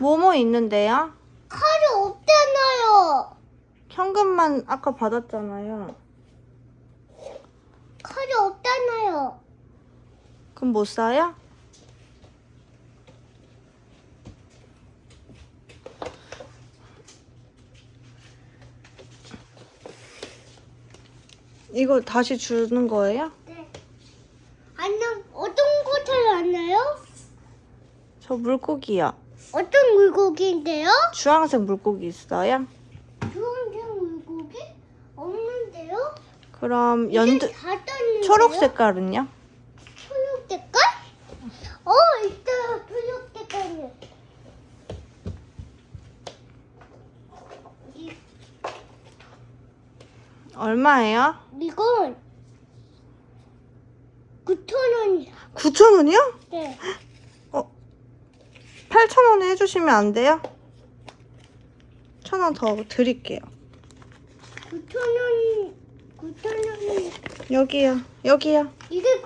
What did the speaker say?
뭐뭐 있는데요? 칼이 없잖아요. 현금만 아까 받았잖아요. 칼이 없잖아요. 그럼 못 사요? 이거 다시 주는 거예요? 네. 안녕, 어떤 곳을 왔나요? 저 물고기요. 어떤 물고기인데요? 주황색 물고기 있어요? 주황색 물고기? 없는데요? 그럼 연두 다 떴는데요? 초록 색깔은요? 초록 색깔? 어, 있어요. 초록 색깔이. 이- 얼마예요? 이건 9,000원이야. 9,000원이요? 네. 8,000원에 해주시면 안 돼요? 1,000원 더 드릴게요. 9,000원, 9,000원이. 여기요. 여기요. 이게